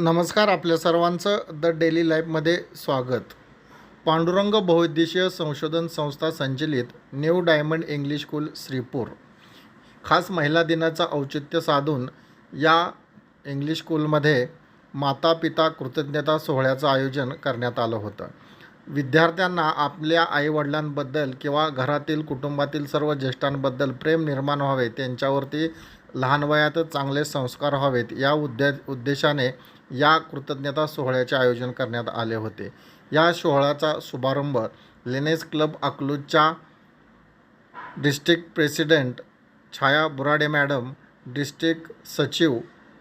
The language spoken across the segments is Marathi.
नमस्कार आपल्या सर्वांचं द डेली लाईफमध्ये स्वागत. पांडुरंग बहुउद्देशीय संशोधन संस्था संचलित New Diamond English School Shripur. खास महिला दिनाचं औचित्य साधून या इंग्लिश स्कूलमध्ये माता पिता कृतज्ञता सोहळ्याचं आयोजन करण्यात आलं होतं. विद्यार्थ्यांना आपल्या आईवडिलांबद्दल किंवा घरातील कुटुंबातील सर्व ज्येष्ठांबद्दल प्रेम निर्माण व्हावे त्यांच्यावरती लहान वयातच चांगले संस्कार व्हावेत या उद्दे उद्देशाने या कृतज्ञता सोहळ्याचे आयोजन करण्यात आले होते. या सोहळ्याचा शुभारंभ Lioness club अकलूजच्या district president Chhaya Burade madam district सचिव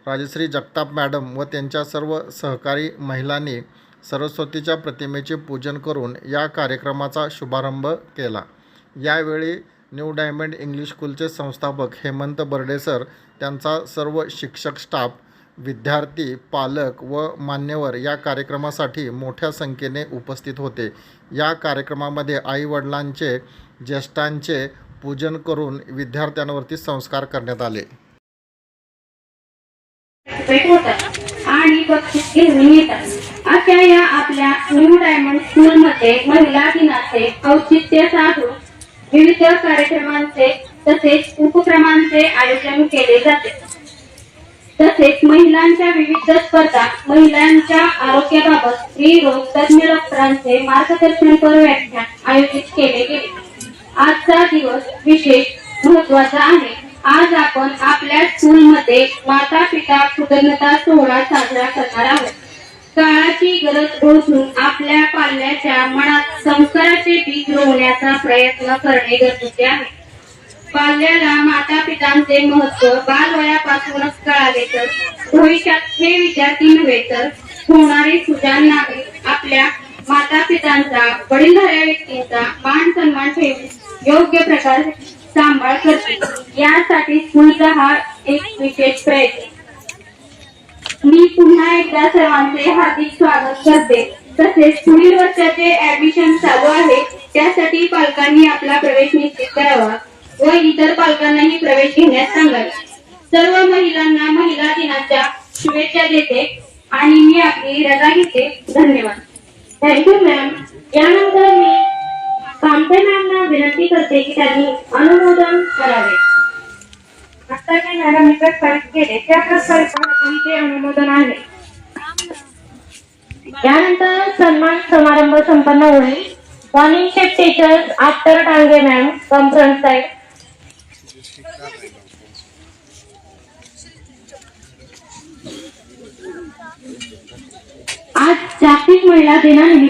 राजश्री जगताप मॅडम व त्यांच्या सर्व सहकारी महिलांनी सरस्वतीच्या प्रतिमेचे पूजन करून या कार्यक्रमाचा शुभारंभ केला. यावेळी न्यू डायमंड इंग्लिश स्कूलचे संस्थापक हेमंत बर्डे सर त्यांचा सर्व शिक्षक स्टाफ विद्यार्थी पालक व मान्यवर या कार्यक्रमासाठी मोठ्या संख्येने उपस्थित होते. या कार्यक्रमामध्ये आईवडिलांचे ज्येष्ठांचे पूजन करून विद्यार्थ्यांवरती संस्कार करण्यात आले. आणि बक्षीस घेऊन येतात अशा या आपल्या न्यू डायमंड महिला दिनाचे औचित्य साधून विविध कार्यक्रमांचे तसेच उपक्रमांचे आयोजन केले जाते. तसेच महिलांच्या विविध स्पर्धा महिलांच्या आरोग्याबाबत स्त्रीरोग तज्ञ डॉक्टरांचे मार्गदर्शनपर व्याख्यान आयोजित केले गेले. आजचा दिवस विशेष महत्त्वाचा आहे. आज आपण आपल्या स्कूलमध्ये माता पिता कृतज्ञता सोहळा साजरा करणार आहोत. काळाची गरज ओळखून आपल्या पाल्याच्या मनात संस्काराचे बीज रोवण्याचा प्रयत्न करणे गरजेचे आहे. बाल्याला माता पितांचे महत्त्व बालवयापासूनच कळाले तर भविष्यात हे विद्यार्थी नव्हे तर होणारे सुजाण नागरिक आपल्या माता पितांचा वडीलधाऱ्या व्यक्तींचा मान सन्मान ठेवून योग्य प्रकार सांभाळ करते यासाठी स्कूलचा हा एक विशेष प्रयत्न. मी पुन्हा एकदा सर्वांचे हार्दिक स्वागत करते. तसेच पुढील वर्षाचे ऍडमिशन चालू आहे. त्यासाठी पालकांनी आपला प्रवेश निश्चित करावा. व इतर पालकांनाही प्रवेश घेण्यास सांगावे. सर्व महिलांना महिला दिनाच्या शुभेच्छा देते आणि मी आपली रजा घेते. धन्यवाद. थँक्यू मॅम यानंतर मी कामते मॅमना विनंती करते की त्यांनी अनुमोदन करावे. आता जे मॅडम प्रस्तावित केले त्या प्रस्तावित अनुमोदन आहे. यानंतर सन्मान समारंभ संपन्न होईल. Morning shift teachers after Tange ma'am conference side side आज जागतिक महिला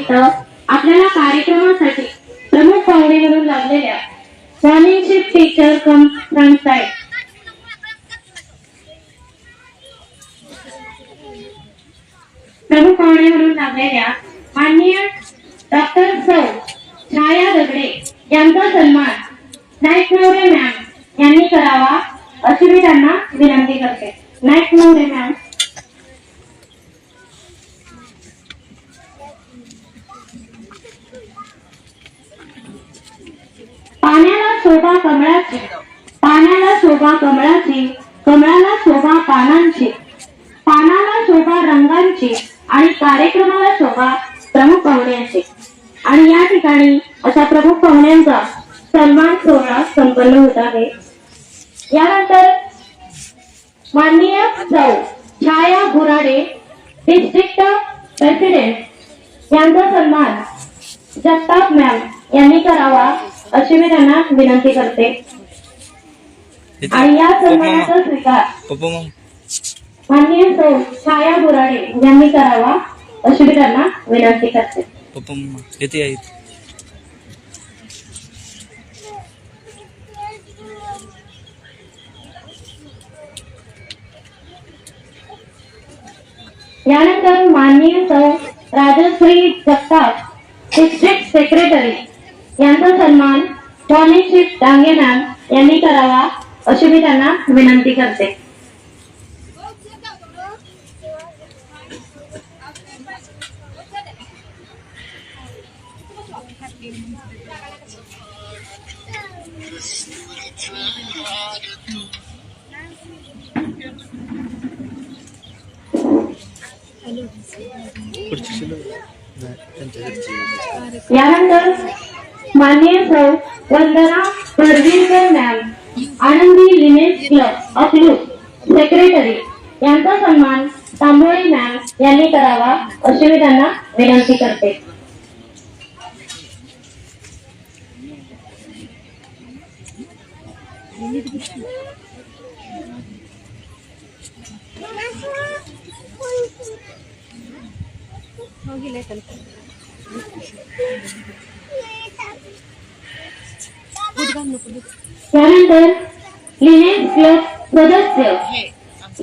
निमित्त आपल्याला कार्यक्रमासाठी प्रमुख पाहुणे म्हणून लागलेल्या morning teacher come front side प्रमुख पाहुणे म्हणून लागलेल्या माननीय डॉक्टर सौ छाया दगडे यांचा सन्मान नाईक नवरे मॅम यांनी करावा अशी मी त्यांना विनंती करते. नाईक नवरे मॅम पाण्याला शोभा कमळाची. पाण्याला शोभा कमळाची कमळाला शोभा पानांची. पानाला शोभा रंगांची आणि कार्यक्रमाला शोभा प्रमुख पाहुण्यांची. आणि या ठिकाणी अशा प्रमुख पाहुण्यांचा सन्मान सोहळा संपन्न होत आहे. यानंतर माननीय सौ छाया गुराडे डिस्ट्रिक्ट प्रेसिडेंट यांचा सन्मान जगताप मॅम यांनी करावा. अशी मी त्यांना विनंती करते. आणि या सन्मानाचा स्वीकार माननीय सौ छाया गुराडे यांनी करावा अशी मी त्यांना विनंती करते. यानंतर माननीय सौ राजश्री जगताप डिस्ट्रिक्ट सेक्रेटरी यांचा सन्मान स्वामीश्री डांगे मॅम यांनी करावा अशी मी त्यांना विनंती करते. यानंतर माननीय सौ Vandana Parvinkar ma'am Anandi lioness club Akluj secretary यांचा सन्मान तांबोळी मॅम यांनी करावा अशी मी त्यांना विनंती करते. त्यानंतर लिनेस क्लब सदस्य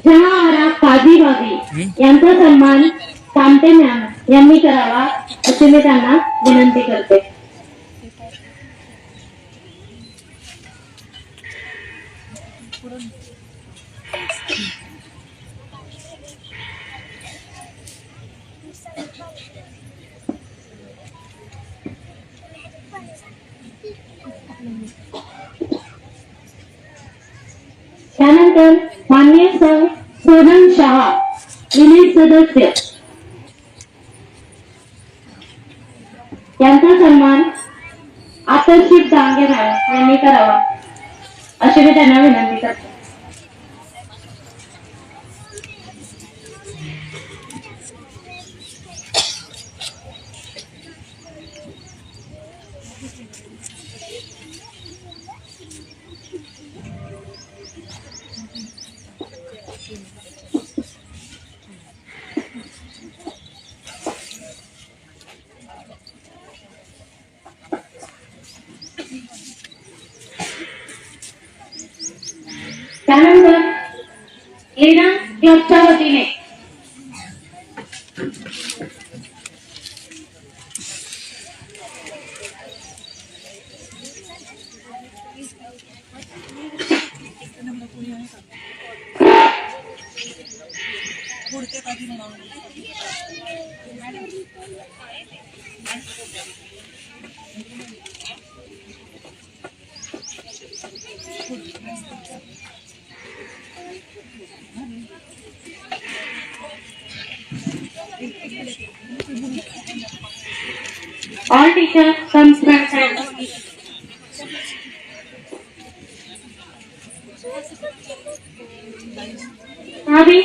जहाआरा काझी बाबी यांचा सन्मान कामते मॅम यांनी करावा अशी मी त्यांना विनंती करते. त्यानंतर मान्य सर सोनम शहा विलीन सदस्य. यांचा सन्मान आकर्षित डांगे मॅडम यांनी करावा अशी मी त्यांना विनंती करते. क्लबच्या वतीने. All teachers comes front and भाभी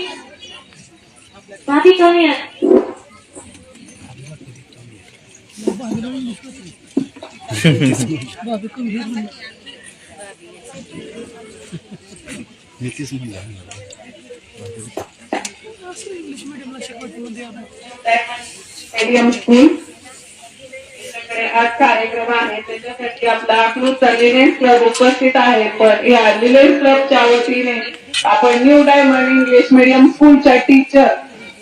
भाभी कमी आहे नीतीश म्हणला स्टेडियम स्कूल त्याच्याकडे आज कार्यक्रम आहे. त्याच्यासाठी आपला अकलूजचा लिनेस क्लब उपस्थित आहे. पण या लिनेस क्लबच्या वतीने आपण न्यू डायमंड इंग्लिश मिडियम स्कूलच्या टीचर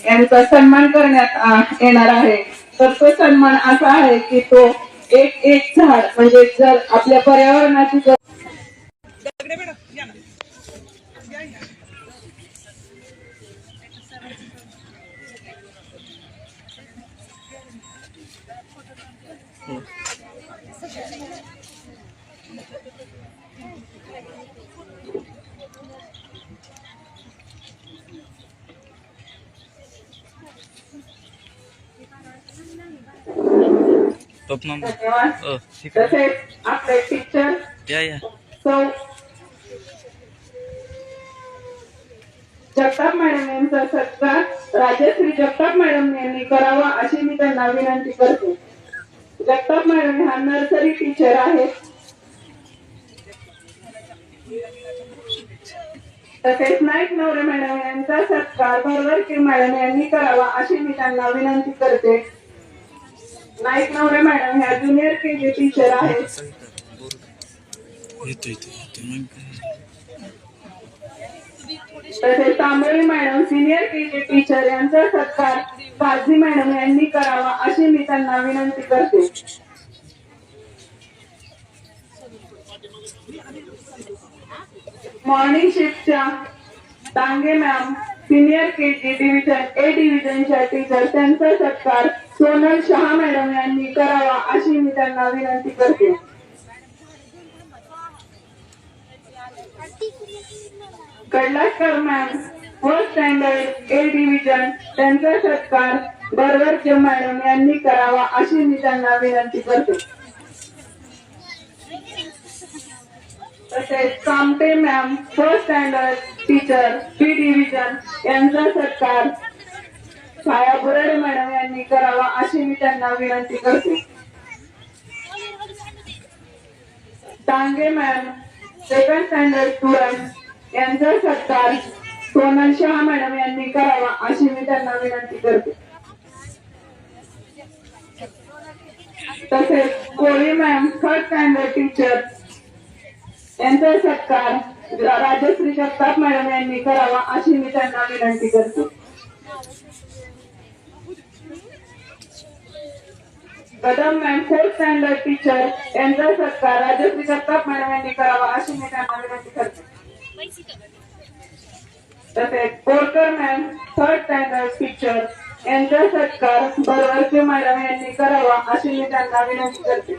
यांचा सन्मान करण्यात येणार आहे. तर तो सन्मान असा आहे की तो एक एक झाड म्हणजे जर आपल्या पर्यावरणाची टॉप नंबर तसेच आपले टीचर या या सौ जगताप मॅडम यांचा सत्कार. राजश्री जगताप मॅडम यांनी करावा अशी मी त्यांना विनंती करते. जगताप मॅडम ह्या नर्सरी टीचर आहेत तसेच नाईक नवरे मॅडम यांचा सत्कार भरवरके मॅडम यांनी करावा अशी मी त्यांना विनंती करते. नाईक नवरे मॅडम ह्या ज्युनियर के जी टीचर आहेत. तसेच Tambale madam senior KG teacher यांचा सत्कार काझी मॅडम यांनी करावा अशी मी त्यांना विनंती करते morning शिफ्टच्या Dange ma'am senior KG division A डिव्हिजनच्या टीचर त्यांचा सत्कार सोनल शहा मॅडम यांनी करावा अशी मी त्यांना विनंती करते. Kadlaskar ma'am first standard A division त्यांचा सत्कार बरवरचे मॅडम यांनी करावा अशी मी त्यांना विनंती करते. तसेच Kamte ma'am first standard teacher P division यांचा सत्कार छाया बुराडे मॅडम यांनी करावा अशी मी त्यांना विनंती करते. टांगे मॅम सेकंड स्टँडर्ड स्टुडंट यांचा सत्कार सोनल शहा मॅडम यांनी करावा अशी मी त्यांना विनंती करते. तसेच Koli ma'am third standard teacher यांचा सत्कार राजश्री जगताप मॅडम यांनी करावा अशी मी त्यांना विनंती करते. Kadam ma'am fourth standard teacher यांचा सत्कार राजश्री जगताप मॅडम यांनी करावा अशी मी त्यांना विनंती करते. तसेच Borkar ma'am third standard teacher यांचा सत्कार बरवरचे मॅडम यांनी करावा अशी मी त्यांना विनंती करते.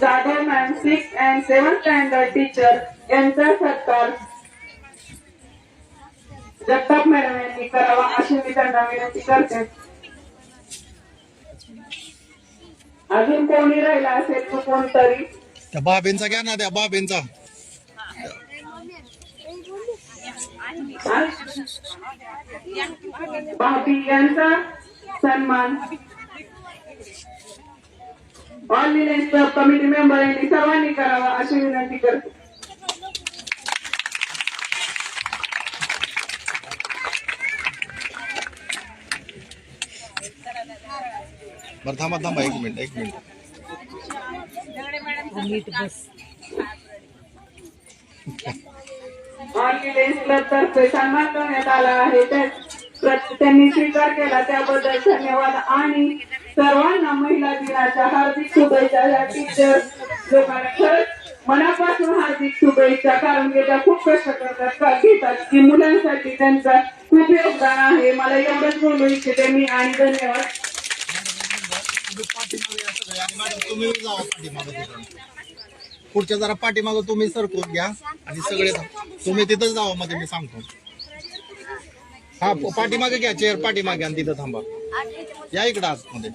Jadhav ma'am six and seven standard teacher यांचा सत्कार जगताप मॅडम यांनी करावा अशी मी त्यांना विनंती करते. अजून कोणी राहिला असेल तर कोणतरी? त्या बाबेंचा घ्या ना त्या बाबेंचा. भाभी यांचा सन्मान. ऑल कमिटी मेंबर यांनी सर्वांनी करावा अशी विनंती करते. बरं थांबा थांबा एक मिनिट एक मिनिट. करण्यात आला आहे. त्यांनी स्वीकार केला. त्याबद्दल धन्यवाद. आणि सर्वांना महिला दिनाच्या हार्दिक शुभेच्छा. या टीचर लोकांना खरंच मनापासून हार्दिक शुभेच्छा. कारण की त्या खूप कष्ट करतात. घेतात? की मुलांसाठी त्यांचा खूप योगदान आहे. मला एवढंच बोलू इच्छिते मी. आणि धन्यवाद. तुम्ही जावा पाठीमागं तिथं. पुढच्या जरा पाठीमागं तुम्ही सरकून घ्या आणि सगळे तुम्ही तिथंच जावा मध्ये मी सांगतो. हा पाठीमागे घ्या चेअर पाठीमागे आणि तिथं थांबा. या इकडं आतमध्ये.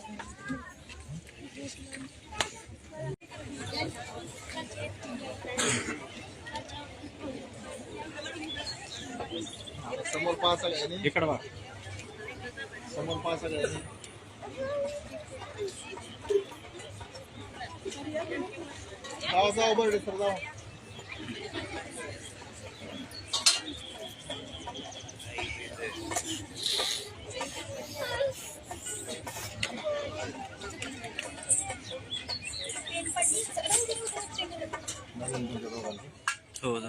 समोर पाच सगळ्यांनी. समोर पाच सगळ्यांनी. जाओ जाओ बर्डे सर जाओ। हो